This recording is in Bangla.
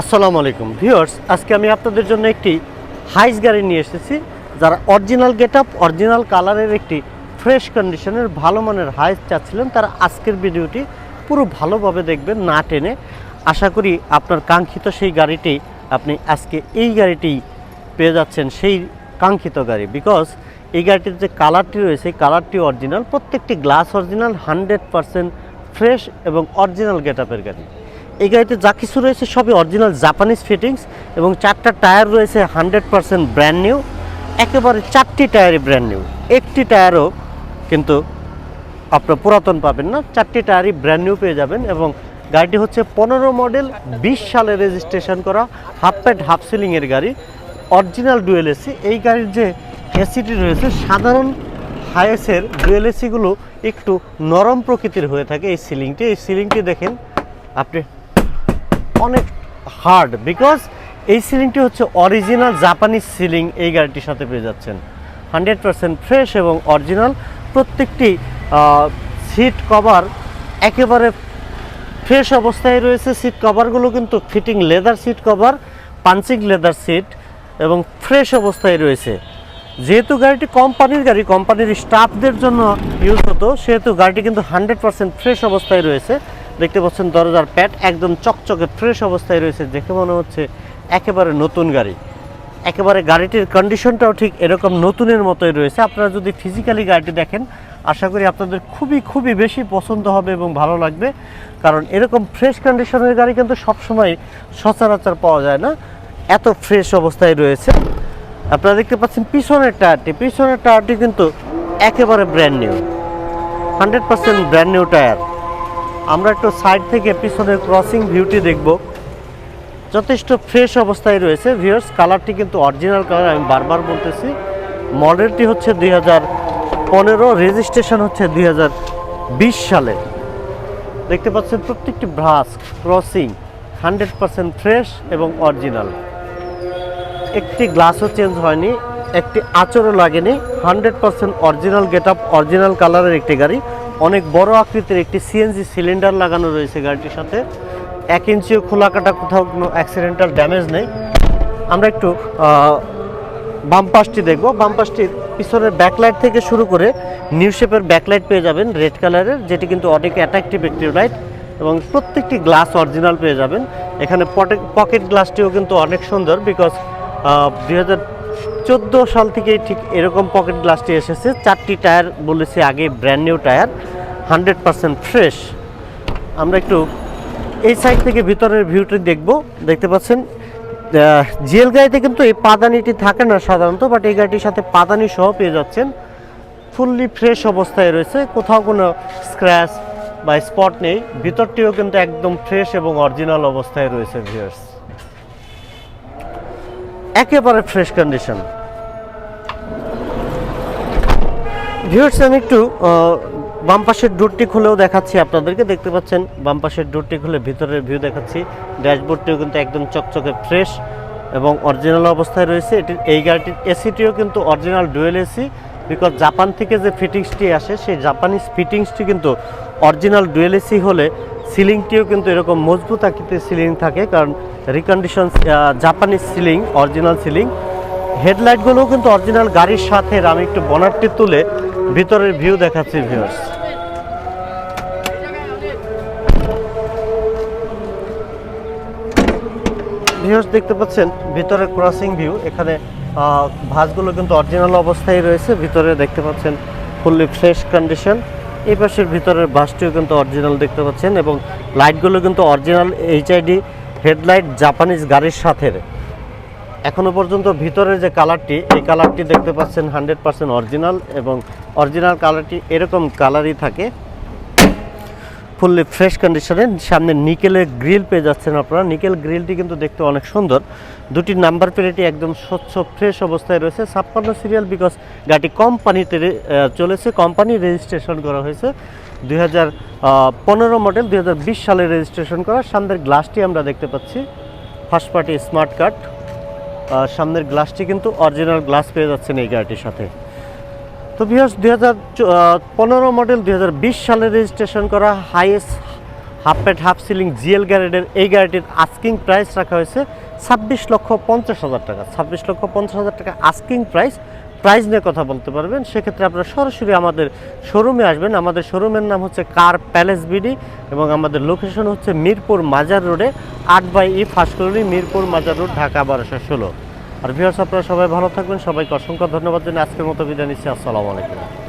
আসসালামু আলাইকুম। ভিউয়ার্স, আজকে আমি আপনাদের জন্য একটি হাইস গাড়ি নিয়ে এসেছি, যারা অরিজিনাল গেট আপ অরিজিনাল কালারের একটি ফ্রেশ কন্ডিশনের ভালো মানের হাইস চাচ্ছিলেন। তারা আজকের ভিডিওটি পুরো ভালোভাবে দেখবেন, না টেনে। আশা করি আপনার কাঙ্ক্ষিত সেই গাড়িটি আপনি আজকে এই গাড়িটি পেয়ে যাচ্ছেন, সেই কাঙ্ক্ষিত গাড়ি। বিকজ এই গাড়িটির যে কালারটি রয়েছে কালারটি অরিজিনাল প্রত্যেকটি glass original hundred percent fresh এবং অরিজিনাল গেট আপের গাড়ি। এই গাড়িতে যা কিছু রয়েছে সবই অরিজিনাল জাপানিজ ফিটিংস এবং চারটা টায়ার রয়েছে হান্ড্রেড পারসেন্ট ব্র্যান্ড নিউ একেবারে চারটি টায়ারই ব্র্যান্ড নিউ একটি টায়ারও কিন্তু আপনার পুরাতন পাবেন না। চারটি টায়ারই ব্র্যান্ড নিউ পেয়ে যাবেন এবং গাড়িটি হচ্ছে পনেরো মডেল বিশ সালে রেজিস্ট্রেশন করা হাফ প্যাড হাফ সিলিংয়ের গাড়ি। অরিজিনাল ডুয়েল এসি এই গাড়ির যে এসিটি রয়েছে, সাধারণ হায়েসের ডুয়েল এসিগুলো একটু নরম প্রকৃতির হয়ে থাকে এই সিলিংটি এই সিলিংটি দেখেন, আপনি অনেক হার্ড বিকজ এই সিলিংটি হচ্ছে অরিজিনাল জাপানিজ সিলিং এই গাড়িটির সাথে পেয়ে যাচ্ছেন। হান্ড্রেড পারসেন্ট ফ্রেশ এবং অরিজিনাল প্রত্যেকটি সিট কভার একেবারে ফ্রেশ অবস্থায় রয়েছে। সিট কভারগুলো কিন্তু fitting leather seat cover punching leather seat এবং ফ্রেশ অবস্থায় রয়েছে। যেহেতু গাড়িটি কোম্পানির গাড়ি কোম্পানির স্টাফদের জন্য ইউজ হতো, সেহেতু গাড়িটি কিন্তু হান্ড্রেড পার্সেন্ট ফ্রেশ অবস্থায় রয়েছে। দেখতে পাচ্ছেন দরজার প্যাড একদম চকচকে ফ্রেশ অবস্থায় রয়েছে, দেখে মনে হচ্ছে একেবারে নতুন গাড়ি। একেবারে গাড়িটির কন্ডিশনটাও ঠিক এরকম নতুনের মতোই রয়েছে। আপনারা যদি ফিজিক্যালি গাড়িটি দেখেন, আশা করি আপনাদের খুবই খুবই বেশি পছন্দ হবে এবং ভালো লাগবে। কারণ এরকম ফ্রেশ কন্ডিশনের গাড়ি কিন্তু সবসময় সচরাচর পাওয়া যায় না। এত ফ্রেশ অবস্থায় রয়েছে। আপনারা দেখতে পাচ্ছেন পিছনের টায়ারটি। পিছনের টায়ারটি কিন্তু একেবারে brand new hundred percent brand new tyre. আমরা একটু সাইড থেকে পিছনের ক্রসিং ভিউটি দেখব। যথেষ্ট ফ্রেশ অবস্থায় রয়েছে। ভিউয়ার্স কালারটি কিন্তু অরিজিনাল কালার আমি বারবার বলতেছি। মডেলটি হচ্ছে দুই হাজার পনেরো রেজিস্ট্রেশন হচ্ছে দুই হাজার বিশ সালে। দেখতে পাচ্ছেন প্রত্যেকটি brush crossing hundred percent fresh এবং অরিজিনাল একটি গ্লাসও চেঞ্জ হয়নি, একটি আচরও লাগেনি। Hundred percent original get up original কালারের একটি গাড়ি। অনেক বড় আকৃতির একটি সিএনজি সিলিন্ডার লাগানো রয়েছে গাড়িটির সাথে। এক ইঞ্চিও খোলা কাটা কোথাও কোনো অ্যাক্সিডেন্টাল ড্যামেজ নেই। আমরা একটু আহ, বাম পাশটি দেখব। বাম পাশটির পিছনের ব্যাকলাইট থেকে শুরু করে নিউ শেপের ব্যাকলাইট পেয়ে যাবেন রেড কালারের যেটি কিন্তু অনেক অ্যাট্রাকটিভ একটি লাইট এবং প্রত্যেকটি গ্লাস অরিজিনাল পেয়ে যাবেন। এখানে পকেট গ্লাসটিও কিন্তু অনেক সুন্দর বিকজ দুই হাজার চোদ্দ সাল থেকেই ঠিক এরকম পকেট গ্লাসটি এসেছে। চারটি টায়ার বলেছি আগে brand new tyre hundred percent fresh আমরা একটু এই সাইড থেকে ভিতরের ভিউটি দেখব। দেখতে পাচ্ছেন জেল গাড়িতে কিন্তু এই পাদানিটি থাকে না সাধারণত বাট এই গাড়িটির সাথে পাদানি সহ পেয়ে যাচ্ছেন। ফুললি ফ্রেশ অবস্থায় রয়েছে। কোথাও কোনো স্ক্র্যাচ বা স্পট নেই। ভিতরটিও কিন্তু একদম ফ্রেশ এবং অরিজিনাল অবস্থায় রয়েছে ভিউয়ার্স একেবারে ফ্রেশ কন্ডিশন ভিউয়ার্স আমি একটু বাম পাশের ডোরটি খুলেও দেখাচ্ছি আপনাদেরকে। দেখতে পাচ্ছেন, বাম পাশের ডোরটি খুলে ভিতরের ভিউ দেখাচ্ছি। ড্যাশবোর্ডটিও কিন্তু একদম চকচকে ফ্রেশ এবং অরিজিনাল অবস্থায় রয়েছে। এটির, এই গাড়িটির এসিটিও কিন্তু original dual AC because Japan থেকে যে ফিটিংসটি আসে, সেই জাপানিজ ফিটিংসটি কিন্তু অরিজিনাল ডুয়েল এসি হলে সিলিংটিও কিন্তু এরকম মজবুত আকৃতির সিলিং থাকে, কারণ recondition Japanese ceiling original ceiling. হেডলাইটগুলোও কিন্তু অরিজিনাল গাড়ির সাথে আমি একটু বনারটি তুলে ভিতরের ভিউ দেখাচ্ছি ভিউয়ার্স ভিউয়ার্স দেখতে পাচ্ছেন, ভিতরে ক্রসিং ভিউ এখানে ভাঁজগুলো কিন্তু অরিজিনাল অবস্থায় রয়েছে, ভিতরে দেখতে পাচ্ছেন ফুললি ফ্রেশ কন্ডিশন এই পাশের ভিতরের বাসটিও কিন্তু অরিজিনাল দেখতে পাচ্ছেন এবং লাইটগুলো কিন্তু অরিজিনাল এইচআইডি হেডলাইট জাপানিজ গাড়ির সাথে। এখনও পর্যন্ত ভিতরের যে কালারটি এই কালারটি দেখতে পাচ্ছেন হান্ড্রেড পার্সেন্ট অরিজিনাল এবং অরিজিনাল কালারটি এরকম কালারই থাকে। ফুললি ফ্রেশ কন্ডিশনে সামনে নিকেলের গ্রিল পেয়ে যাচ্ছেন আপনারা। নিকেল গ্রিলটি কিন্তু দেখতে অনেক সুন্দর। দুটি নাম্বার প্লেটই একদম স্বচ্ছ ফ্রেশ অবস্থায় রয়েছে। ছাপ্পান্ন সিরিয়াল বিকজ গাড়ি কোম্পানিতে চলেছে। কোম্পানি রেজিস্ট্রেশন করা হয়েছে। দুই হাজার পনেরো মডেল দুই হাজার বিশ সালে রেজিস্ট্রেশন করা। সামনের গ্লাসটি আমরা দেখতে পাচ্ছি। ফার্স্ট পার্টি স্মার্ট কার্ড সামনের গ্লাসটি কিন্তু অরিজিনাল গ্লাস পেয়ে যাচ্ছেন এই গাড়িটির সাথে। তো বিহাস দুই হাজার পনেরো মডেল দুই বিশ সালে রেজিস্ট্রেশন করা highest half pad half ceiling GL গ্যারেডের এই গাড়িটির আস্কিং প্রাইস রাখা হয়েছে ছাব্বিশ লক্ষ পঞ্চাশ হাজার টাকা। ছাব্বিশ লক্ষ পঞ্চাশ হাজার টাকা আস্কিং প্রাইস প্রাইস নিয়ে কথা বলতে পারবেন। সেক্ষেত্রে আপনারা সরাসরি আমাদের শোরুমে আসবেন। আমাদের শোরুমের নাম হচ্ছে কার প্যালেস বিডি এবং আমাদের লোকেশন হচ্ছে মিরপুর মাজার রোডে আট বাই ই ফার্স্ট মিরপুর মাজার রোড, ঢাকা বারোশো ষোলো। আর ভিউয়ার্স আপনারা সবাই ভালো থাকবেন। সবাইকে অসংখ্য ধন্যবাদ জানিয়ে আজকের মতো বিদায় নিচ্ছি। আসসালামু আলাইকুম।